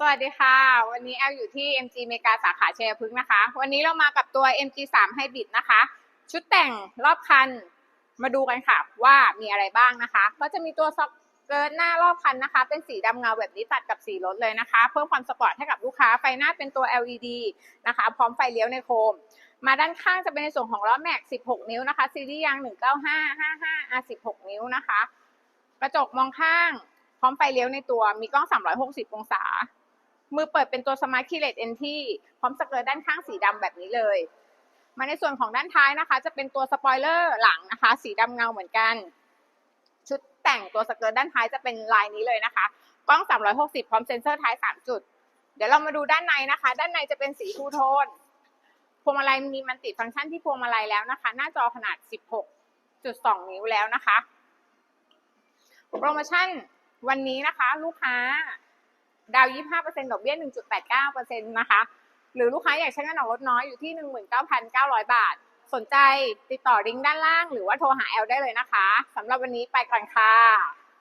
สวัสดีค่ะ วันนี้แอลอยู่ที่ MG เมกาสาขาเชัยพฤกษ์นะคะ วันนี้เรามากับตัว MG3 Hybrid นะคะ ชุดแต่งรอบคันมาดูกันค่ะว่ามีอะไรบ้างนะคะ ก็จะมีตัวซ็อกเกิร์ตหน้ารอบคันนะคะ เป็นสีดำเงาแบบนี้ตัดกับสีรถเลยนะคะ เพิ่มความสปอร์ตให้กับลูกค้าไฟหน้าเป็นตัว LED นะคะ พร้อมไฟเลี้ยวในโคม มาด้านข้างจะเป็นในส่วนของล้อแม็ก 16 นิ้วนะคะซีรีส์ยาง 195 55 R 16 นิ้วนะคะ กระจกมองข้าง พร้อมไฟเลี้ยวในตัวมีกล้อง 360 องศา มือเปิดเป็นตัว Smart k e y l e s Entry พร้อมสเกิร์ตด้านข้างสีดำแบบนี้เลย มาในส่วนของด้านท้ายนะคะ จะเป็นตัวสปอยเลอร์หลังนะคะ สีดำเงาเหมือนกัน ชุดแต่งตัวสเกิร์ตด้านท้ายจะเป็นลายนี้เลยนะคะกล้อง 360 พร้อมเซ็นเซอร์ท้าย 3 จุด เดี๋ยวเรามาดูด้านในนะคะ ด้านในจะเป็นสีทูโทนพวงมาลัยมีมันติฟังก์ชันที่พวงมาลัยแล้วนะคะ หน้าจอขนาด 16.2 นิ้วแล้วนะคะ โปรโมชั่นวันนี้นะคะ ลูกค้า ดาว 25%ดอกเบี้ย 1.89%นะคะ หรือลูกค้าอยากใช้เงินออกรถน้อยอยู่ที่ 19,900 บาท สนใจติดต่อลิงก์ด้านล่าง หรือว่าโทรหาแอลได้เลยนะคะสำหรับวันนี้ไปก่อนค่ะ